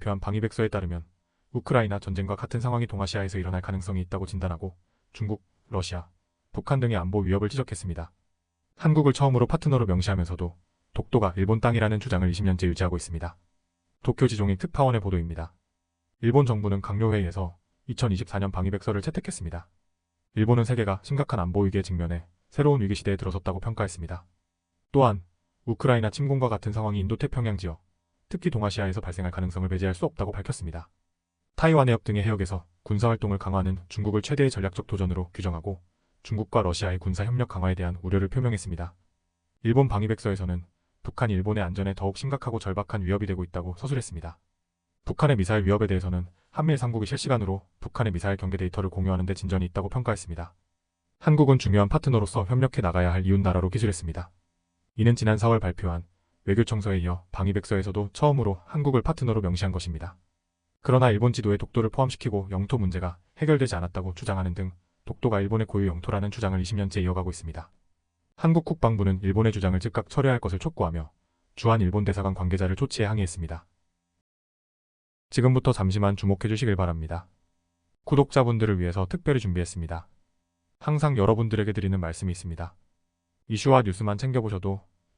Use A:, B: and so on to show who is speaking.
A: 발표한 방위백서에 따르면 우크라이나 전쟁과 같은 상황이 동아시아에서 일어날 가능성이 있다고 진단하고 중국, 러시아, 북한 등의 안보 위협을 지적했습니다. 한국을 처음으로 파트너로 명시하면서도 독도가 일본 땅이라는 주장을 20년째 유지하고 있습니다. 도쿄 지종익 특파원의 보도입니다. 일본 정부는 강요회의에서 2024년 방위백서를 채택했습니다. 일본은 세계가 심각한 안보 위기에 직면해 새로운 위기 시대에 들어섰다고 평가했습니다. 또한 우크라이나 침공과 같은 상황이 인도태평양 지역, 특히 동아시아에서 발생할 가능성을 배제할 수 없다고 밝혔습니다. 타이완 해협 등의 해역에서 군사활동을 강화하는 중국을 최대의 전략적 도전으로 규정하고 중국과 러시아의 군사 협력 강화에 대한 우려를 표명했습니다. 일본 방위백서에서는 북한이 일본의 안전에 더욱 심각하고 절박한 위협이 되고 있다고 서술했습니다. 북한의 미사일 위협에 대해서는 한미일 삼국이 실시간으로 북한의 미사일 경계 데이터를 공유하는 데 진전이 있다고 평가했습니다. 한국은 중요한 파트너로서 협력해 나가야 할 이웃 나라로 기술했습니다. 이는 지난 4월 발표한 외교청서에 이어 방위백서에서도 처음으로 한국을 파트너로 명시한 것입니다. 그러나 일본 지도에 독도를 포함시키고 영토 문제가 해결되지 않았다고 주장하는 등 독도가 일본의 고유 영토라는 주장을 20년째 이어가고 있습니다. 한국 국방부는 일본의 주장을 즉각 철회할 것을 촉구하며 주한 일본 대사관 관계자를 조치에 항의했습니다. 지금부터 잠시만 주목해 주시길 바랍니다. 구독자분들을 위해서 특별히 준비했습니다. 항상 여러분들에게 드리는 말씀이 있습니다. 이슈와 뉴스만 챙겨보셔도